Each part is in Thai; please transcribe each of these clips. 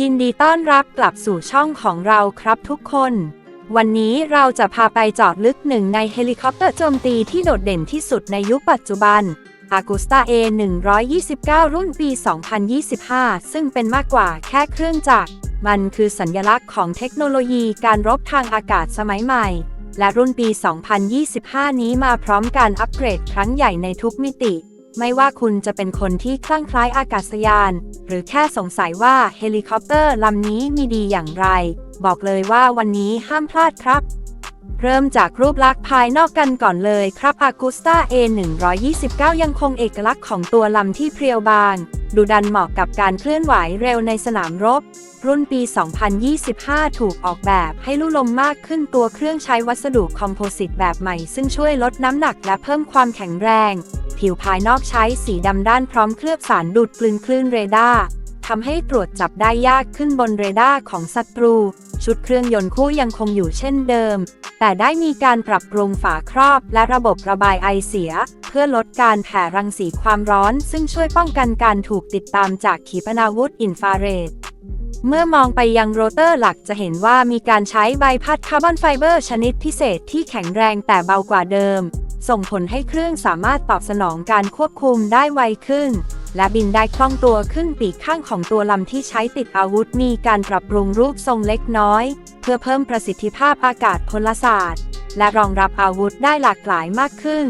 ยินดีต้อนรับกลับสู่ช่องของเราครับทุกคน วันนี้เราจะพาไปเจอดลึกหนึ่งในเฮลิคอปเตอร์โจมตีที่โดดเด่นที่สุดในยุคปัจจุบัน Agusta A 129 รุ่นปี 2025 ซึ่งเป็นมากกว่าแค่เครื่องจักร มันคือสัญลักษณ์ของเทคโนโลยีการรบทางอากาศสมัยใหม่ และรุ่นปี 2025 นี้มาพร้อมการอัปเกรดครั้งใหญ่ในทุกมิติ ไม่ว่าคุณจะเป็นคนที่คลั่งคล้ายอากาศยาน หรือแค่สงสัยว่าเฮลิคอปเตอร์ลำนี้มีดีอย่างไร บอกเลยว่าวันนี้ห้ามพลาดครับ เริ่มจากรูปลักษณ์ภายนอกกันก่อนเลยครับ Agusta A 129ยังคงเอกลักษณ์ของตัวลำที่เพรียวบาง ดูดันเหมาะกับการเคลื่อนไหวเร็วในสนามรบ รุ่นปี 2025 ถูกออกแบบให้ลู่ลมมากขึ้นตัวเครื่องใช้วัสดุคอมโพสิตแบบใหม่ ซึ่งช่วยลดน้ำหนักและเพิ่มความแข็งแรง ผิวภายนอกใช้สีดำด้านพร้อมเคลือบสารดูดกลืนคลื่นเรดาร์ทำให้ตรวจจับได้ยากขึ้นบนเรดาร์ของศัตรู ชุดเครื่องยนต์คู่ยังคงอยู่เช่นเดิม แต่ได้มีการปรับปรุงฝาครอบและระบบระบายไอเสีย เพื่อลดการแผ่รังสีความร้อน ซึ่งช่วยป้องกันการถูกติดตามจากขีปนาวุธอินฟราเรดเมื่อมองไปยังโรเตอร์หลักจะเห็นว่ามีการใช้ใบพัดคาร์บอนไฟเบอร์ชนิดพิเศษที่แข็งแรงแต่เบากว่าเดิม ส่งผลให้เครื่องสามารถตอบสนองการควบคุมได้ไวขึ้น และบินได้คล่องตัวขึ้นปีกข้างของตัวลำที่ใช้ติดอาวุธมีการปรับปรุงรูปทรงเล็กน้อย เพื่อเพิ่มประสิทธิภาพอากาศพลศาสตร์ และรองรับอาวุธได้หลากหลายมากขึ้น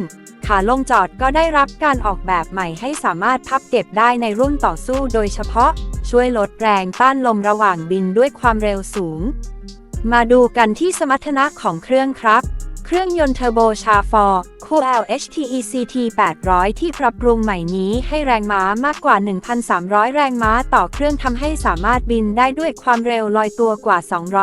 ขาลงจอดก็ได้รับการออกแบบใหม่ให้สามารถพับเก็บได้ในรุ่นต่อสู้โดยเฉพาะ ช่วยลดแรงต้านลมระหว่างบินด้วยความเร็วสูง มาดูกันที่สมรรถนะของเครื่องครับ เครื่องยนต์เทอร์โบชาฟอร์ คู่ LHTECT 800 ที่ปรับปรุงใหม่นี้ให้แรงม้ามากกว่า 1,300 แรงม้าต่อเครื่องทำให้สามารถบินได้ด้วยความเร็วลอยตัวกว่า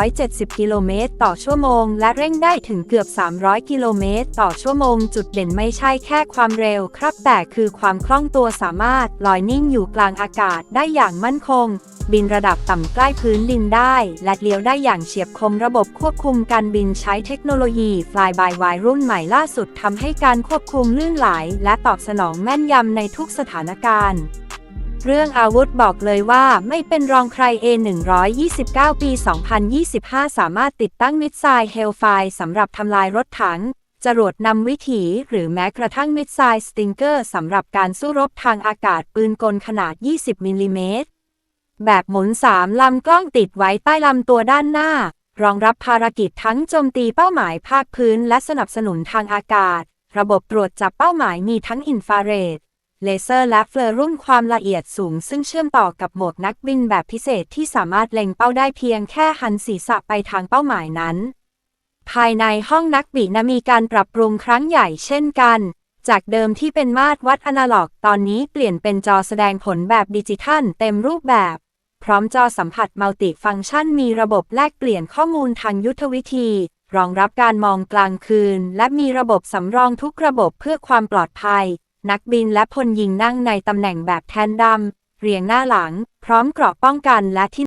270 กิโลเมตรต่อชั่วโมง และเร่งได้ถึงเกือบ 300 กิโลเมตรต่อชั่วโมง จุดเด่นไม่ใช่แค่ความเร็วครับ แต่คือความคล่องตัวสามารถลอยนิ่งอยู่กลางอากาศได้อย่างมั่นคง บินระดับต่ำใกล้พื้นดินได้ และเลี้ยวได้อย่างเฉียบคมระบบควบคุมการบินใช้เทคโนโลยี Fly by Wire รุ่นใหม่ล่าสุดทำให้การควบคุมลื่นไหล และตอบสนองแม่นยำในทุกสถานการณ์เรื่องอาวุธบอกเลยว่าไม่เป็นรองใคร A129 ปี 2025 สามารถติดตั้งมิดไซล์เฮลไฟสำหรับทำลายรถถัง จรวดนำวิถี หรือแม้กระทั่งมิดไซล์สติงเกอร์สำหรับการสู้รบทางอากาศปืนกลขนาด 20 มิลลิเมตร แบบหมุน3ลำกล้องติดไว้ใต้ลำตัวด้านหน้า รองรับภารกิจทั้งโจมตีเป้าหมายภาคพื้นและสนับสนุนทางอากาศ ระบบตรวจจับเป้าหมายมีทั้งอินฟราเรดเลเซอร์และเฟลรุ่นความละเอียดสูง ซึ่งเชื่อมต่อกับโหมวกนักบินแบบพิเศษที่สามารถเล็งเป้าได้เพียงแค่หันศีรษะไปทางเป้าหมายนั้น ภายในห้องนักบินมีการปรับปรุงครั้งใหญ่เช่นกัน จากเดิมที่เป็นมาตรวัดอนาล็อก ตอนนี้เปลี่ยนเป็นจอแสดงผลแบบดิจิทัลเต็มรูปแบบ พร้อมจอสัมผัสมัลติฟังก์ชันมีระบบแลกเปลี่ยนข้อมูลทางยุทธวิธี รองรับการมองกลางคืน และมีระบบสำรองทุกระบบเพื่อความปลอดภัย นักบินและพลยิงนั่งในตำแหน่งแบบแทนดำเรียงหน้าหลัง พร้อมเกราะป้องกันและที่